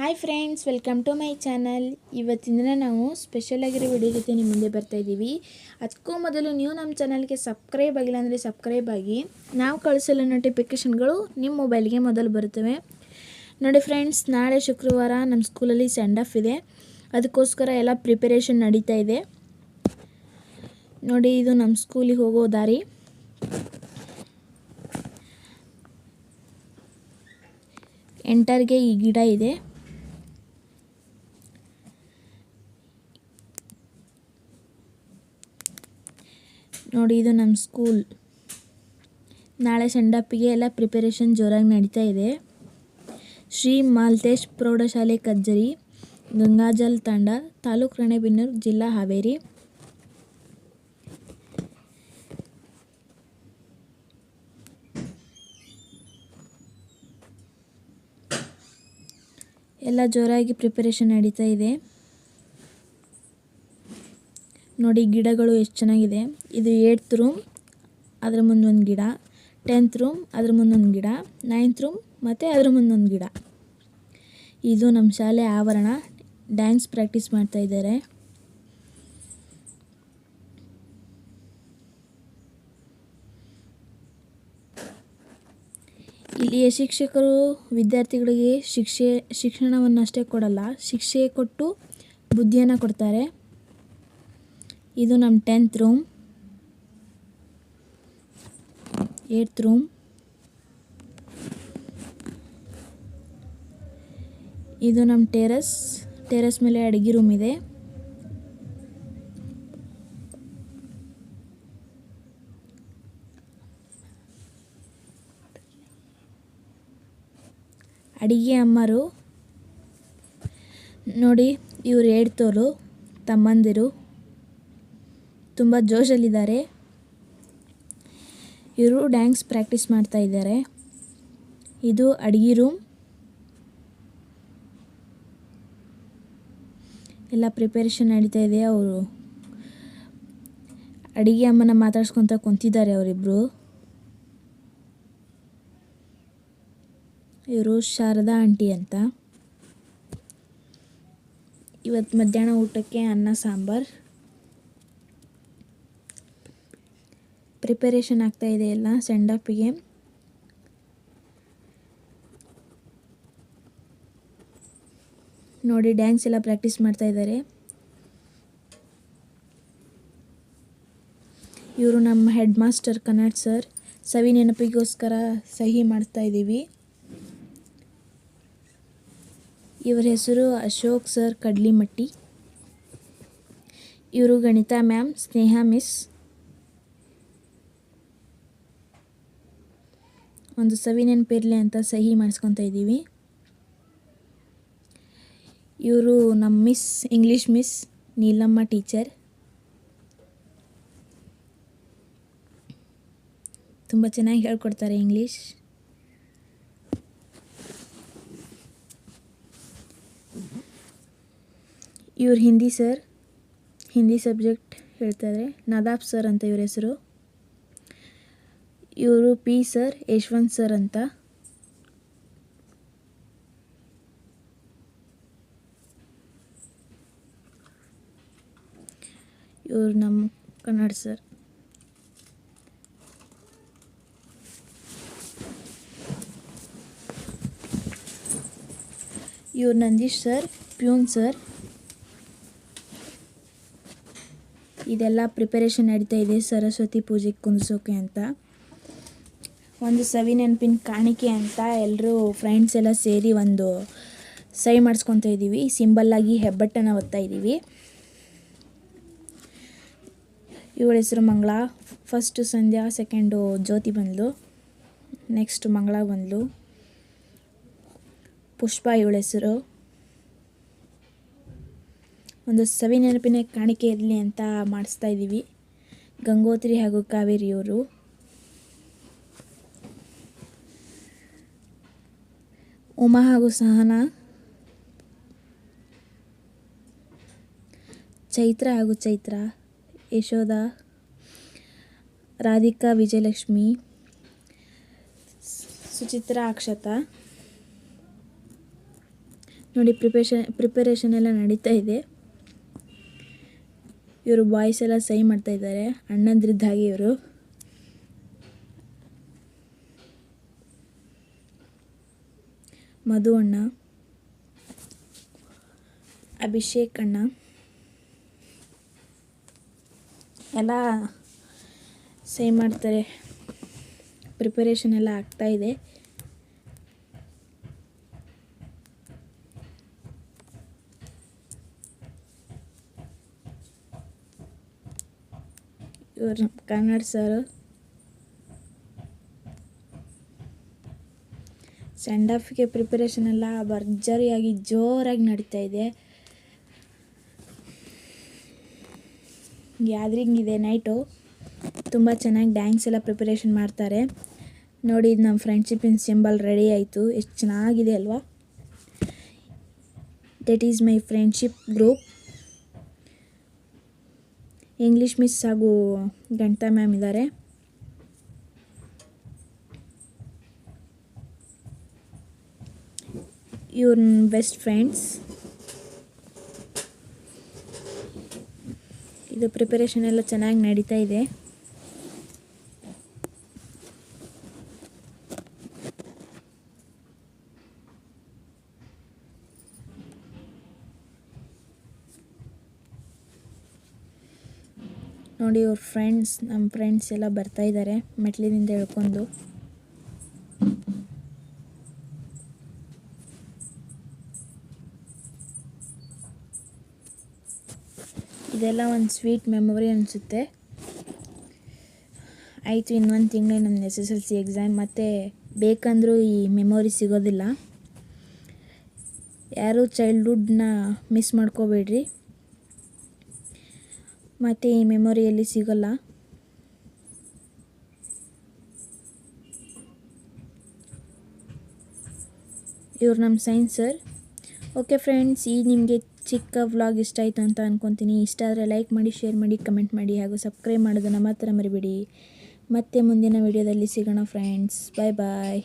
Hi friends welcome to my channel ಇವತ್ತಿನ ನಾವು special ಆಗಿರೋ ವಿಡಿಯೋ ಜೊತೆ ನಿಮ್ಮ ಮುಂದೆ ಬರ್ತಾ ಇದ್ದೀವಿ. ಅದಕ್ಕೂ ಮೊದಲು ನೀವು ನಮ್ಮ ಚಾನಲ್ಗೆ ಸಬ್ಸ್ಕ್ರೈಬ್ ಆಗಿಲ್ಲ ಅಂದರೆ ಸಬ್ಸ್ಕ್ರೈಬ್ ಆಗಿ. ನಾವು ಕಳಿಸಲು ನೋಟಿಫಿಕೇಷನ್ಗಳು ನಿಮ್ಮ ಮೊಬೈಲ್ಗೆ ಮೊದಲು ಬರುತ್ತವೆ. ನೋಡಿ ಫ್ರೆಂಡ್ಸ್ ನಾಳೆ ಶುಕ್ರವಾರ ನಮ್ಮ ಸ್ಕೂಲಲ್ಲಿ ಸೆಂಡ್ ಆಫ್ ಇದೆ. ಅದಕ್ಕೋಸ್ಕರ ಎಲ್ಲ ಪ್ರಿಪರೇಷನ್ ನಡೀತಾ ಇದೆ. ನೋಡಿ, ಇದು ನಮ್ಮ ಸ್ಕೂಲಿಗೆ ಹೋಗೋ ದಾರಿ. ಎಂಟರ್ಗೆ ಈ ಗಿಡ ಇದೆ. ನೋಡಿ, ಇದು ನಮ್ಮ ಸ್ಕೂಲ್ ನಾಳೆ ಸೆಂಡಪ್ಪಿಗೆ ಎಲ್ಲ ಪ್ರಿಪರೇಷನ್ ಜೋರಾಗಿ ನಡೀತಾ ಇದೆ. ಶ್ರೀ ಮಾಲ್ತೇಶ್ ಪ್ರೌಢಶಾಲೆ ಕಜ್ಜರಿ, ಗಂಗಾಜಲ್ ತಾಂಡ, ತಾಲೂಕು ರಾಣೆಬೆನ್ನೂರು, ಜಿಲ್ಲಾ ಹಾವೇರಿ. ಎಲ್ಲ ಜೋರಾಗಿ ಪ್ರಿಪರೇಷನ್ ನಡೀತಾ ಇದೆ. ನೋಡಿ ಗಿಡಗಳು ಎಷ್ಟು ಚೆನ್ನಾಗಿದೆ. ಇದು ಏಟ್ತ್ ರೂಮ್ ಅದ್ರ ಮುಂದೊಂದು ಗಿಡ. ಟೆಂತ್ ರೂಮ್ ಅದ್ರ ಮುಂದೊಂದು ಗಿಡ. ನೈನ್ತ್ ರೂಮ್ ಮತ್ತು ಅದ್ರ ಮುಂದೊಂದು ಗಿಡ. ಇದು ನಮ್ಮ ಶಾಲೆ ಆವರಣ. ಡ್ಯಾನ್ಸ್ ಪ್ರಾಕ್ಟೀಸ್ ಮಾಡ್ತಾ ಇದ್ದಾರೆ. ಇಲ್ಲಿಯ ಶಿಕ್ಷಕರು ವಿದ್ಯಾರ್ಥಿಗಳಿಗೆ ಶಿಕ್ಷೆ, ಶಿಕ್ಷಣವನ್ನಷ್ಟೇ ಕೊಡಲ್ಲ ಶಿಕ್ಷೆ ಕೊಟ್ಟು ಬುದ್ಧಿಯನ್ನು ಕೊಡ್ತಾರೆ. ಇದು ನಮ್ಮ ಟೆಂತ್ ರೂಮ್. Eighth room. ಇದು ನಮ್ಮ ಟೆರಸ್. ಟೆರಸ್ ಮೇಲೆ ಅಡುಗೆ ರೂಮ್ ಇದೆ. ಅಡಿಗೆ ಅಮ್ಮರು. ನೋಡಿ, ಇವ್ರು ಹೇಳ್ತೋರು ತಮ್ಮಂದಿರು. ತುಂಬ ಜೋಶಲ್ಲಿದ್ದಾರೆ. ಇವರು ಡ್ಯಾನ್ಸ್ ಪ್ರಾಕ್ಟೀಸ್ ಮಾಡ್ತಾ ಇದ್ದಾರೆ. ಇದು ಅಡುಗೆ ರೂಮ್. ಎಲ್ಲ ಪ್ರಿಪರೇಷನ್ ನಡೀತಾ ಇದೆ ಅವರು. ಅಡುಗೆ ಅಮ್ಮನ ಮಾತಾಡ್ಸ್ಕೊತ ಕುಂತಿದ್ದಾರೆ ಅವರಿಬ್ಬರು ಇವರು ಶಾರದಾ ಆಂಟಿ ಅಂತ. ಇವತ್ತು ಮಧ್ಯಾಹ್ನ ಊಟಕ್ಕೆ ಅನ್ನ ಸಾಂಬಾರ್. ಪ್ರಿಪರೇಷನ್ ಆಗ್ತಾ ಇದೆ ಎಲ್ಲ ಸೆಂಡಪ್ಪಿಗೆ ನೋಡಿ ಡ್ಯಾನ್ಸ್ ಎಲ್ಲ ಪ್ರಾಕ್ಟೀಸ್ ಮಾಡ್ತಾ ಇದ್ದಾರೆ. ಇವರು ನಮ್ಮ ಹೆಡ್ ಮಾಸ್ಟರ್ ಕನ್ನಡ ಸರ್ ಸವಿ ನೆನಪಿಗೋಸ್ಕರ ಸಹಿ ಮಾಡ್ತಾ ಇದ್ದೀವಿ. ಇವರ ಹೆಸರು ಅಶೋಕ್ ಸರ್ ಕಡ್ಲಿಮಟ್ಟಿ. ಇವರು ಗಣಿತ ಮ್ಯಾಮ್ ಸ್ನೇಹ ಮಿಸ್ ಒಂದು ಸವಿ ಅಂತ ಸಹಿ ಮಾಡಿಸ್ಕೊತಾ ಇದ್ದೀವಿ. ಇವರು ನಮ್ಮ miss English miss Neelamma teacher. ತುಂಬ ಚೆನ್ನಾಗಿ ಹೇಳ್ಕೊಡ್ತಾರೆ ಇಂಗ್ಲೀಷ್ ಇವ್ರು ಹಿಂದಿ ಸರ್, ಹಿಂದಿ ಸಬ್ಜೆಕ್ಟ್ ಹೇಳ್ತಾರೆ ನದಾಬ್ ಸರ್ ಅಂತ ಇವ್ರ ಹೆಸರು. ಇವರು ಪಿ ಸರ್, ಯಶವಂತ್ ಸರ್ ಅಂತ. ಇವರು ನಮ್ಮ ಕನ್ನಡ ಸರ್. ಇವ್ರು ನಂದೀಶ್ ಸರ್, ಪ್ಯೂನ್ ಸರ್. ಇದೆಲ್ಲ ಪ್ರಿಪರೇಷನ್ ನಡೀತಾ ಇದೆ, ಸರಸ್ವತಿ ಪೂಜೆಗೆ ಕುಂದಿಸೋಕೆ ಅಂತ. ಒಂದು ಸವಿ ನೆನಪಿನ ಕಾಣಿಕೆ ಅಂತ ಎಲ್ಲರೂ ಫ್ರೆಂಡ್ಸ್ ಎಲ್ಲ ಸೇರಿ ಒಂದು ಸಹಿ ಮಾಡಿಸ್ಕೊತಾ ಇದ್ದೀವಿ ಸಿಂಬಲ್ಲಾಗಿ ಹೆಬ್ಬಟ್ಟನ್ನು ಒತ್ತಾ ಇದ್ದೀವಿ ಇವಳ ಹೆಸರು ಮಂಗಳ. ಫಸ್ಟು ಸಂಧ್ಯಾ ಸೆಕೆಂಡು ಜ್ಯೋತಿ ಬಂದಳು ನೆಕ್ಸ್ಟ್ ಮಂಗಳ ಬಂದಳು ಪುಷ್ಪ ಇವಳ ಹೆಸರು. ಒಂದು ಸವಿ ನೆನಪಿನ ಕಾಣಿಕೆ ಇರಲಿ ಅಂತ ಮಾಡಿಸ್ತಾ ಇದ್ದೀವಿ ಗಂಗೋತ್ರಿ ಹಾಗೂ ಕಾವೇರಿಯವರು. ಉಮಾ ಹಾಗೂ ಸಹನಾ ಚೈತ್ರ ಹಾಗೂ ಚೈತ್ರ, ಯಶೋಧ, ರಾಧಿಕಾ, ವಿಜಯಲಕ್ಷ್ಮಿ, ಸುಚಿತ್ರಾ, ಅಕ್ಷತಾ. ನೋಡಿ ಪ್ರಿಪೇಷನ್ ಪ್ರಿಪರೇಷನ್ ಎಲ್ಲ ನಡೀತಾ ಇದೆ. ಇವರು ಬಾಯ್ಸ್ ಎಲ್ಲ ಸಹಿ ಮಾಡ್ತಾ ಇದ್ದಾರೆ. ಅಣ್ಣಂದ್ರಿದ್ದ ಹಾಗೆ ಇವರು. ಮಧು ಅಣ್ಣ ಅಭಿಷೇಕ್ ಅಣ್ಣ. ಎಲ್ಲ ಸೇಮ್ ಮಾಡ್ತಾರೆ. ಪ್ರಿಪರೇಷನ್ ಎಲ್ಲ ಆಗ್ತಾ ಇದೆ. ಇವರು ಕನ್ನಡ ಸರ್ ಸೆಂಡ್ ಆಫ್ಗೆ ಪ್ರಿಪರೇಷನ್ ಎಲ್ಲ ಭರ್ಜರಿಯಾಗಿ ಜೋರಾಗಿ ನಡೀತಾ ಇದೆ. ಗ್ಯಾದ್ರಿಂಗ್ ಇದೆ ನೈಟು ತುಂಬ ಚೆನ್ನಾಗಿ ಡ್ಯಾನ್ಸ್ ಎಲ್ಲ ಪ್ರಿಪರೇಷನ್ ಮಾಡ್ತಾರೆ. ನೋಡಿ, ಇದು ನಮ್ಮ ಫ್ರೆಂಡ್ಶಿಪಿನ ಸಿಂಬಲ್ ರೆಡಿ ಆಯಿತು. ಎಷ್ಟು ಚೆನ್ನಾಗಿದೆ ಅಲ್ವಾ? That is my friendship group English miss ಹಾಗೂ ಗಣಿತ ಮ್ಯಾಮ್ ಇದ್ದಾರೆ. ಇವ್ರ ಬೆಸ್ಟ್ ಫ್ರೆಂಡ್ಸ್ ಇದು ಪ್ರಿಪರೇಷನ್ ಎಲ್ಲ ಚೆನ್ನಾಗಿ ನಡೀತಾ ಇದೆ. ನೋಡಿ ಇವ್ರ ಫ್ರೆಂಡ್ಸ್ ನಮ್ಮ ಫ್ರೆಂಡ್ಸ್ ಎಲ್ಲ ಬರ್ತಾ ಇದ್ದಾರೆ ಮೆಟ್ಲಿನಿಂದ ಇಳ್ಕೊಂಡು ಇದೆಲ್ಲ ಒಂದು ಸ್ವೀಟ್ ಮೆಮೊರಿ ಅನಿಸುತ್ತೆ. ಆಯಿತು ಇನ್ನೊಂದು ತಿಂಗಳು ನಮ್ಮ S S L C exam. ಮತ್ತು ಬೇಕಂದರೂ ಈ ಮೆಮೊರಿ ಸಿಗೋದಿಲ್ಲ. ಯಾರೂ ಚೈಲ್ಡ್ಹುಡ್ನ ಮಿಸ್ ಮಾಡ್ಕೋಬೇಡ್ರಿ. ಮತ್ತು ಈ ಮೆಮೊರಿಯಲ್ಲಿ ಸಿಗೋಲ್ಲ. ಇವ್ರು ನಮ್ಮ ಸೈನ್ಸ್ ಸರ್. ಓಕೆ ಫ್ರೆಂಡ್ಸ್, ಈ ನಿಮಗೆ ಚಿಕ್ಕ ವ್ಲಾಗ್ ಇಷ್ಟ ಆಯಿತು ಅಂತ ಅಂದ್ಕೊತೀನಿ ಇಷ್ಟ ಆದರೆ ಲೈಕ್ ಮಾಡಿ ಶೇರ್ ಮಾಡಿ ಕಮೆಂಟ್ ಮಾಡಿ ಹಾಗೂ ಸಬ್ಸ್ಕ್ರೈಬ್ ಮಾಡೋದನ್ನು ಮಾತ್ರ ಮರಿಬೇಡಿ. ಮತ್ತೆ ಮುಂದಿನ ವಿಡಿಯೋದಲ್ಲಿ ಸಿಗೋಣ ಫ್ರೆಂಡ್ಸ್ ಬಾಯ್ ಬಾಯ್